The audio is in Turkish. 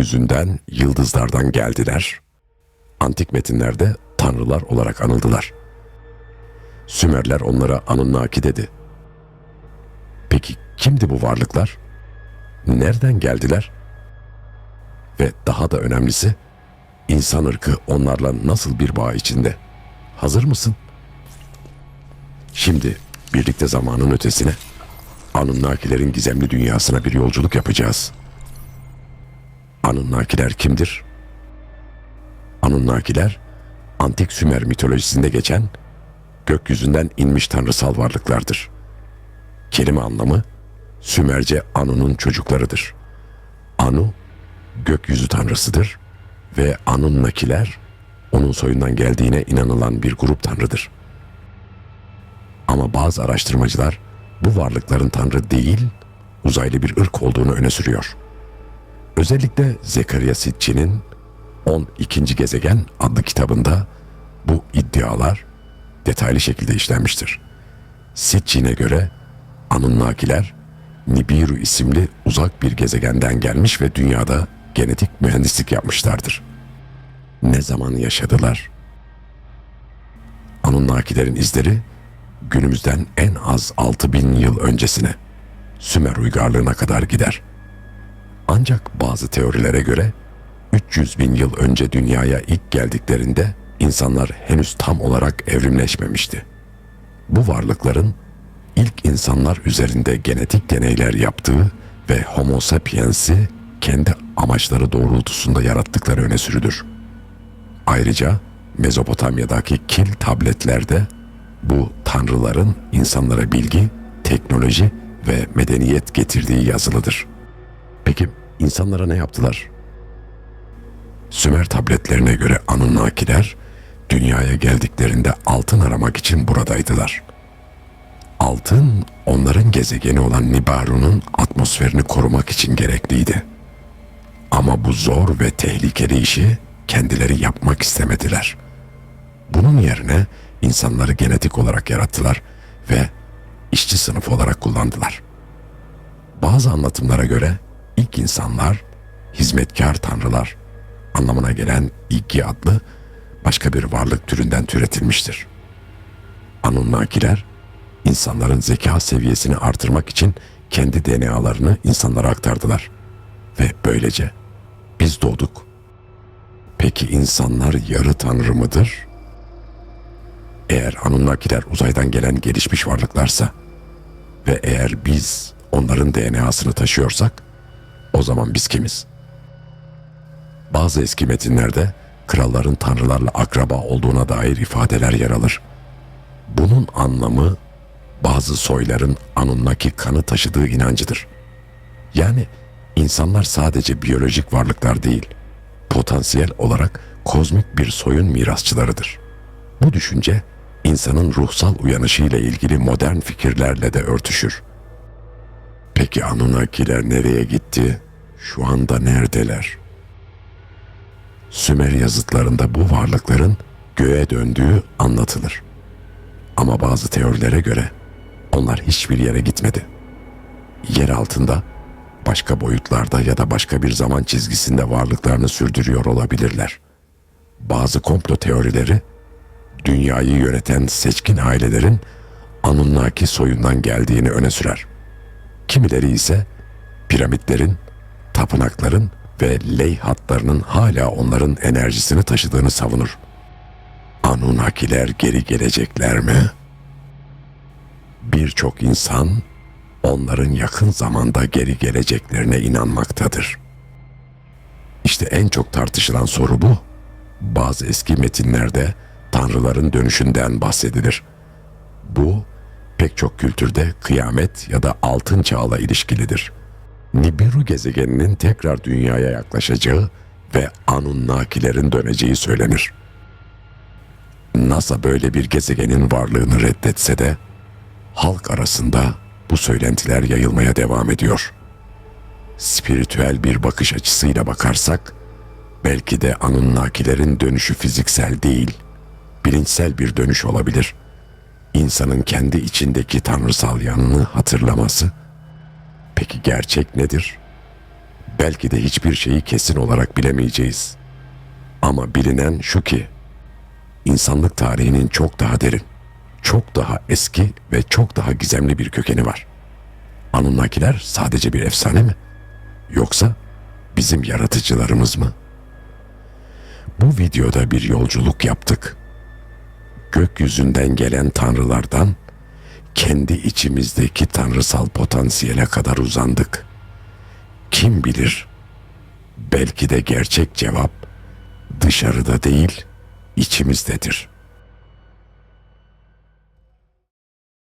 gökyüzünden, yıldızlardan geldiler. Antik metinlerde tanrılar olarak anıldılar. Sümerler onlara Anunnaki dedi. Peki kimdi bu varlıklar? Nereden geldiler? Ve daha da önemlisi, insan ırkı onlarla nasıl bir bağ içinde? Hazır mısın? Şimdi birlikte zamanın ötesine, Anunnakilerin gizemli dünyasına bir yolculuk yapacağız. Anunnakiler kimdir? Anunnakiler, antik Sümer mitolojisinde geçen gökyüzünden inmiş tanrısal varlıklardır. Kelime anlamı Sümerce Anu'nun çocuklarıdır. Anu, gökyüzü tanrısıdır ve Anunnakiler, onun soyundan geldiğine inanılan bir grup tanrıdır. Ama bazı araştırmacılar bu varlıkların tanrı değil, uzaylı bir ırk olduğunu öne sürüyor. Özellikle Zekeriya Sitçi'nin 12. Gezegen adlı kitabında bu iddialar detaylı şekilde işlenmiştir. Sitchin'e göre Anunnakiler Nibiru isimli uzak bir gezegenden gelmiş ve dünyada genetik mühendislik yapmışlardır. Ne zaman yaşadılar? Anunnakilerin izleri günümüzden en az 6000 yıl öncesine Sümer uygarlığına kadar gider. Ancak bazı teorilere göre 300 bin yıl önce dünyaya ilk geldiklerinde insanlar henüz tam olarak evrimleşmemişti. Bu varlıkların ilk insanlar üzerinde genetik deneyler yaptığı ve Homo sapiens'i kendi amaçları doğrultusunda yarattıkları öne sürülür. Ayrıca Mezopotamya'daki kil tabletlerde bu tanrıların insanlara bilgi, teknoloji ve medeniyet getirdiği yazılıdır. Peki insanlara ne yaptılar? Sümer tabletlerine göre Anunnakiler dünyaya geldiklerinde altın aramak için buradaydılar. Altın onların gezegeni olan Nibaru'nun atmosferini korumak için gerekliydi. Ama bu zor ve tehlikeli işi kendileri yapmak istemediler. Bunun yerine insanları genetik olarak yarattılar ve işçi sınıfı olarak kullandılar. Bazı anlatımlara göre ilk insanlar hizmetkar tanrılar anlamına gelen İggi adlı başka bir varlık türünden türetilmiştir. Anunnakiler insanların zeka seviyesini artırmak için kendi DNA'larını insanlara aktardılar ve böylece biz doğduk. Peki insanlar yarı tanrı mıdır? Eğer Anunnakiler uzaydan gelen gelişmiş varlıklarsa ve eğer biz onların DNA'sını taşıyorsak o zaman biz kimiz? Bazı eski metinlerde kralların tanrılarla akraba olduğuna dair ifadeler yer alır. Bunun anlamı bazı soyların Anunnaki kanı taşıdığı inancıdır. Yani insanlar sadece biyolojik varlıklar değil, potansiyel olarak kozmik bir soyun mirasçılarıdır. Bu düşünce insanın ruhsal uyanışıyla ilgili modern fikirlerle de örtüşür. Anunnakiler nereye gitti? Şu anda neredeler? Sümer yazıtlarında bu varlıkların göğe döndüğü anlatılır. Ama bazı teorilere göre onlar hiçbir yere gitmedi. Yer altında, başka boyutlarda ya da başka bir zaman çizgisinde varlıklarını sürdürüyor olabilirler. Bazı komplo teorileri dünyayı yöneten seçkin ailelerin Anunnaki soyundan geldiğini öne sürer. Kimileri ise piramitlerin, tapınakların ve ley hatlarının hala onların enerjisini taşıdığını savunur. Anunnakiler geri gelecekler mi? Birçok insan onların yakın zamanda geri geleceklerine inanmaktadır. İşte en çok tartışılan soru bu. Bazı eski metinlerde tanrıların dönüşünden bahsedilir. Bu pek çok kültürde kıyamet ya da altın çağla ilişkilidir. Nibiru gezegeninin tekrar dünyaya yaklaşacağı ve Anunnakilerin döneceği söylenir. NASA böyle bir gezegenin varlığını reddetse de halk arasında bu söylentiler yayılmaya devam ediyor. Spiritüel bir bakış açısıyla bakarsak belki de Anunnakilerin dönüşü fiziksel değil, bilinçsel bir dönüş olabilir. İnsanın kendi içindeki tanrısal yanını hatırlaması. Peki gerçek nedir? Belki de hiçbir şeyi kesin olarak bilemeyeceğiz. Ama bilinen şu ki, insanlık tarihinin çok daha derin, çok daha eski ve çok daha gizemli bir kökeni var. Anunnakiler sadece bir efsane mi? Yoksa bizim yaratıcılarımız mı? Bu videoda bir yolculuk yaptık. Gökyüzünden gelen tanrılardan kendi içimizdeki tanrısal potansiyele kadar uzandık. Kim bilir? Belki de gerçek cevap dışarıda değil, içimizdedir.